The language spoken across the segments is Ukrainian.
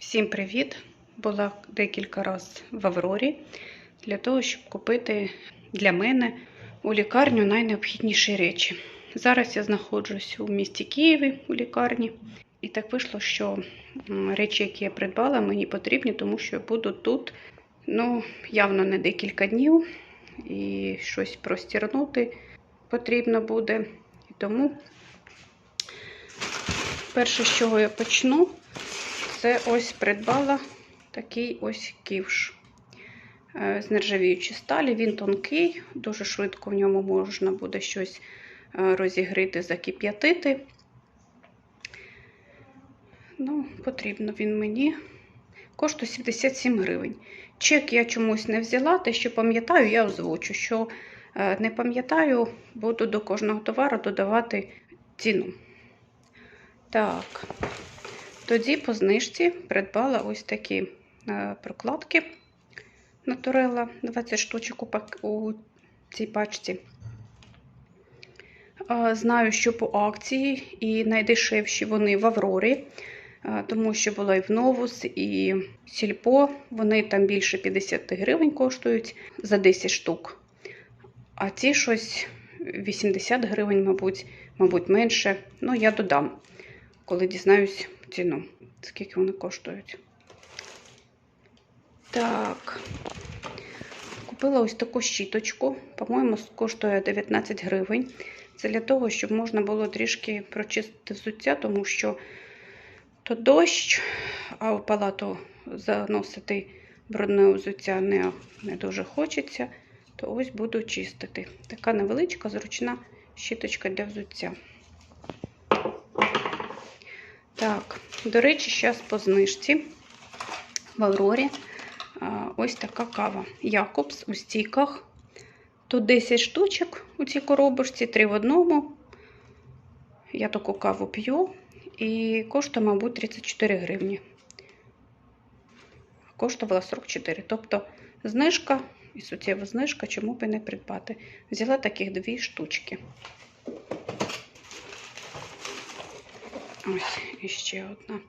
Всім привіт! Була декілька разів в Аврорі для того, щоб купити для мене у лікарню найнеобхідніші речі. Зараз я знаходжусь у місті Києві у лікарні, і так вийшло, що речі, які я придбала, мені потрібні, тому що я буду тут ну, явно не декілька днів, і щось простірнути потрібно буде. І тому перше, з чого я почну, це ось придбала такий ось ківш е, з нержавіючої сталі. Він тонкий, дуже швидко в ньому можна буде щось е, розігріти, закип'ятити. Ну, потрібно він мені. Коштує 77 гривень. Чек я чомусь не взяла, те, що пам'ятаю, я озвучу. Що е, не пам'ятаю, буду до кожного товару додавати ціну. Так, тоді по знижці придбала ось такі е, прокладки Naturella, 20 штучок у, цій пачці. Е, Знаю, що по акції і найдешевші вони в Аврорі, е, тому що була і в Новус, і Сільпо. Вони там більше 50 гривень коштують за 10 штук. А ці щось 80 гривень, мабуть, мабуть, менше. Ну, я додам, коли дізнаюсь ціну, скільки вони коштують. Так, купила ось таку щіточку. По-моєму, коштує 19 гривень. Це для того, щоб можна було трішки прочистити взуття, тому що то дощ, а в палату заносити брудне взуття не, не дуже хочеться. То ось буду чистити. Така невеличка, зручна щіточка для взуття. Так, до речі, зараз по знижці в Аврорі ось така кава. Якобс у стійках. Тут 10 штучок у цій коробочці, 3 в одному. Я таку каву п'ю і коштує, мабуть, 34 гривні. Коштувала 44. Тобто знижка і суттєва знижка, чому б і не придбати. Взяла таких дві штучки. Ось іще одна.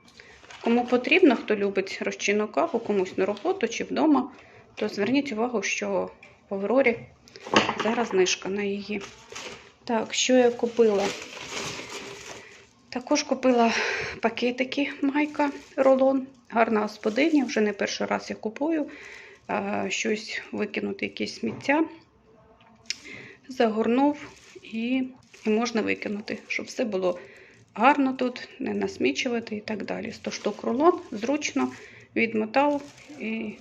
Кому потрібно, хто любить розчинну каву, комусь на роботу чи вдома, то зверніть увагу, що в Аврорі зараз знижка на її. Так, що я купила? Також купила пакетики майка рулон. Гарна господиня, вже не перший раз я купую. Щось викинути, якісь сміття. Загорнув і, і можна викинути, щоб все було гарно тут, не насмічувати і так далі. 100 штук рулон, зручно відмотав і,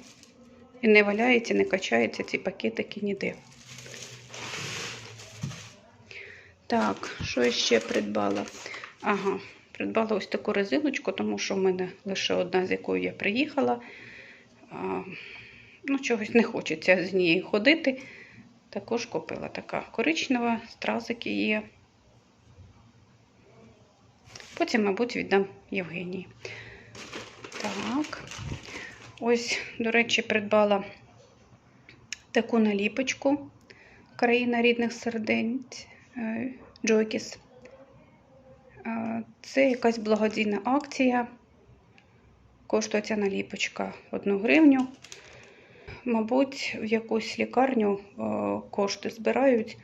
і не валяється, не качаються ці пакетики ніде. Так, що я ще придбала? Ага, придбала ось таку резиночку, тому що в мене лише одна, з якою я приїхала. А, ну, чогось не хочеться з неї ходити. Також купила така коричнева, стразики є. Потім, мабуть, віддам Євгенії. Так. Ось, до речі, придбала таку наліпочку Країна рідних сердець Джойкіс. Це якась благодійна акція. Коштує ця наліпочка 1 гривню. Мабуть, в якусь лікарню кошти збирають.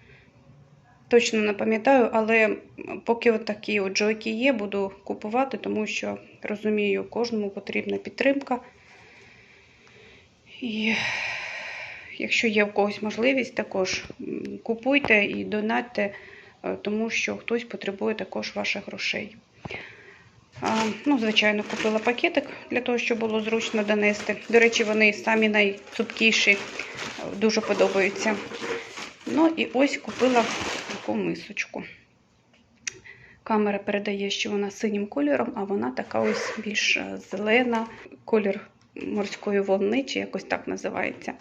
Точно не пам'ятаю, але поки от такі от джойки є, буду купувати, тому що розумію, кожному потрібна підтримка. І якщо є в когось можливість, також купуйте і донатьте, тому що хтось потребує також ваших грошей. Ну, Звичайно, купила пакетик для того, щоб було зручно донести. До речі, вони самі найцупкіші, дуже подобаються. Ну і ось купила таку мисочку. Камера передає, що вона синім кольором, а вона така ось більш зелена, колір морської волни, чи якось так називається.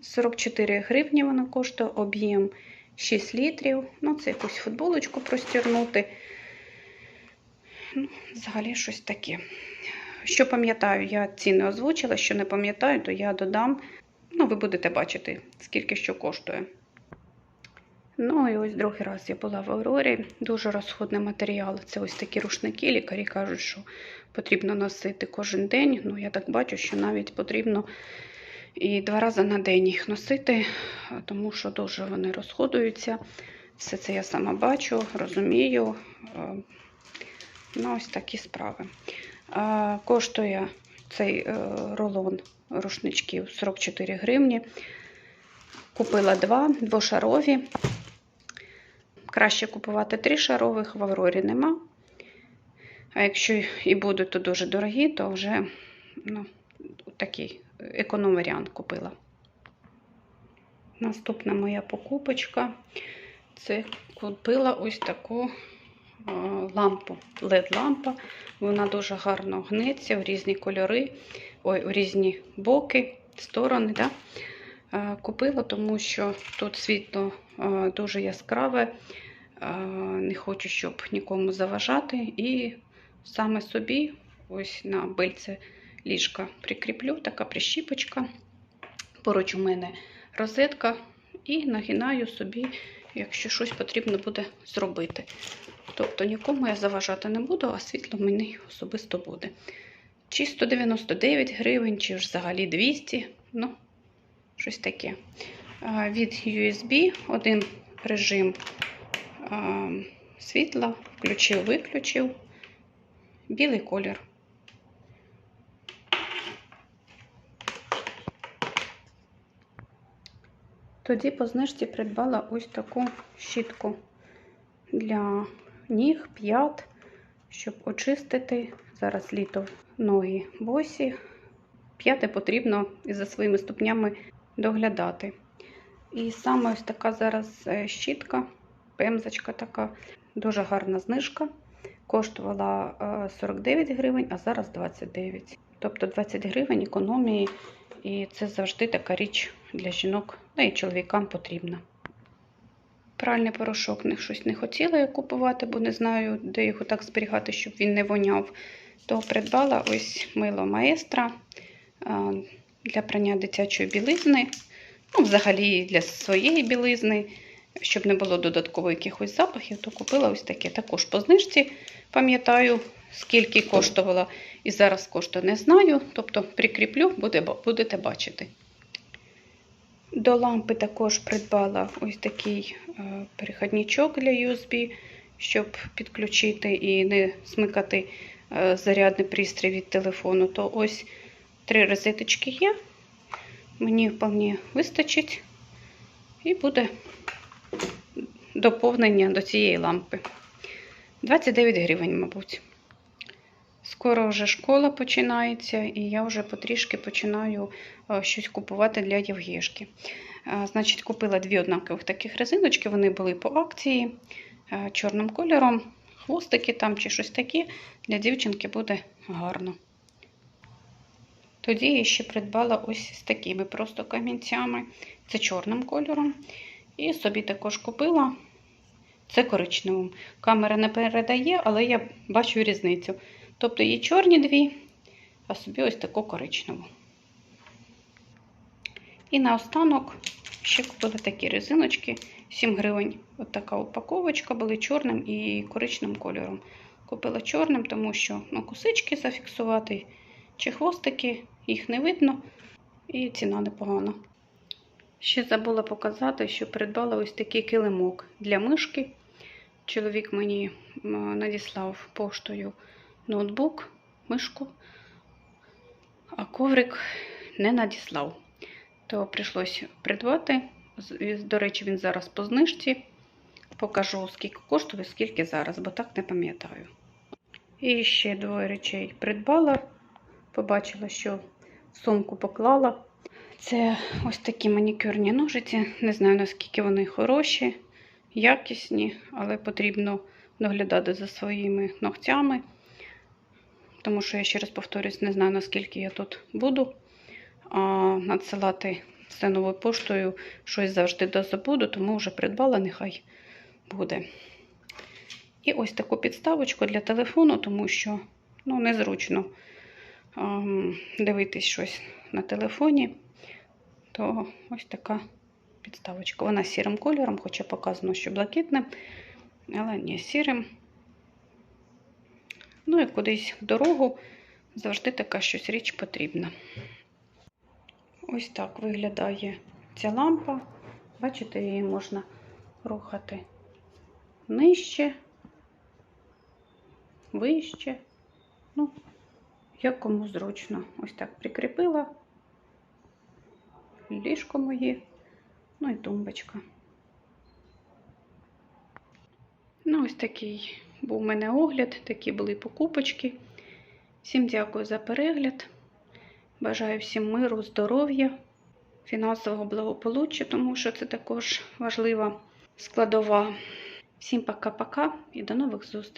44 гривні вона коштує, об'єм 6 літрів. Ну, це якусь футболочку простірнути. Ну, Взагалі щось таке. Що пам'ятаю, я ціни озвучила, що не пам'ятаю, то я додам. Ну, ви будете бачити, скільки що коштує. Ну і ось другий раз я була в Аврорі. Дуже розходний матеріал. Це ось такі рушники. Лікарі кажуть, що потрібно носити кожен день. Ну, я так бачу, що навіть потрібно і два рази на день їх носити, тому що дуже вони розходуються. Все це я сама бачу, розумію. Е, Ну, ось такі справи. Е, Коштує цей е, рулон рушничків 44 гривні. Купила два двошарові. Краще купувати три шарових, в Аврорі нема. А якщо і будуть, то дуже дорогі, то вже ну, такий економ-варіант купила. Наступна моя покупочка. Це купила ось таку лампу, LED-лампа. Вона дуже гарно гнеться в різні кольори, ой, у різні боки, сторони. Да? Купила, тому що тут світло дуже яскраве. Е, Не хочу, щоб нікому заважати. І саме собі, ось на бильце ліжка прикріплю, така прищіпочка. Поруч у мене розетка, і нагинаю собі, якщо щось потрібно буде зробити. Тобто нікому я заважати не буду, а світло мені особисто буде. Чи 199 гривень, чи взагалі 200, ну, щось таке. Від USB один режим світла, включив, виключив, білий колір. Тоді по знижці придбала ось таку щітку для ніг, п'ят, щоб очистити. Зараз літо ноги босі. П'яти потрібно із-за своїми ступнями доглядати. І саме ось така зараз е, щітка, пемзочка така, дуже гарна знижка. Коштувала е, 49 гривень, а зараз 29. Тобто 20 гривень економії. І це завжди така річ для жінок, ну і чоловікам потрібна. Пральний порошок не щось не хотіла я купувати, бо не знаю, де його так зберігати, щоб він не воняв. То придбала ось мило маестра для прання дитячої білизни. Ну, взагалі для своєї білизни, щоб не було додатково якихось запахів, то купила ось таке. Також по знижці пам'ятаю, скільки коштувала і зараз коштує не знаю. Тобто прикріплю, буде, будете бачити. До лампи також придбала ось такий е, перехідничок для USB, щоб підключити і не смикати е, зарядний пристрій від телефону. То ось три розеточки є. Мені вполне вистачить. І буде доповнення до цієї лампи. 29 гривень, мабуть. Скоро вже школа починається, і я вже потрішки починаю е, щось купувати для Євгешки. Е, Значить, купила дві однакових таких резиночки, вони були по акції е, чорним кольором, хвостики там чи щось таке. Для дівчинки буде гарно. Тоді я ще придбала ось з такими просто камінцями. Це чорним кольором. І собі також купила це коричневим. Камера не передає, але я бачу різницю. Тобто є чорні дві, а собі ось таку коричневу. І наостанок ще купила такі резиночки 7 гривень. От така упаковочка були чорним і коричневим кольором. Купила чорним, тому що ну, косички зафіксувати чи хвостики, їх не видно, і ціна непогана. Ще забула показати, що придбала ось такий килимок для мишки. Чоловік мені надіслав поштою ноутбук, мишку, а коврик не надіслав. То прийшлося придбати. До речі, він зараз по знижці. Покажу, скільки коштує, скільки зараз, бо так не пам'ятаю. І ще двоє речей придбала. Побачила, що сумку поклала. Це ось такі манікюрні ножиці. Не знаю, наскільки вони хороші, якісні, але потрібно доглядати за своїми ногтями. Тому що я ще раз повторюсь, не знаю, наскільки я тут буду. А надсилати все новою поштою щось завжди дозабуду, тому вже придбала, нехай буде. І ось таку підставочку для телефону, тому що ну, незручно дивитись щось на телефоні. То ось така підставочка. Вона сірим кольором, хоча показано, що блакитним, але не сірим. Ну і кудись в дорогу завжди така щось річ потрібна. Ось так виглядає ця лампа. Бачите, її можна рухати нижче, вище. Ну, як кому зручно. Ось так прикріпила ліжко моє, ну і тумбочка. Ну, ось такий був у мене огляд, такі були покупочки. Всім дякую за перегляд. Бажаю всім миру, здоров'я, фінансового благополуччя, тому що це також важлива складова. Всім пока-пока і до нових зустрічей.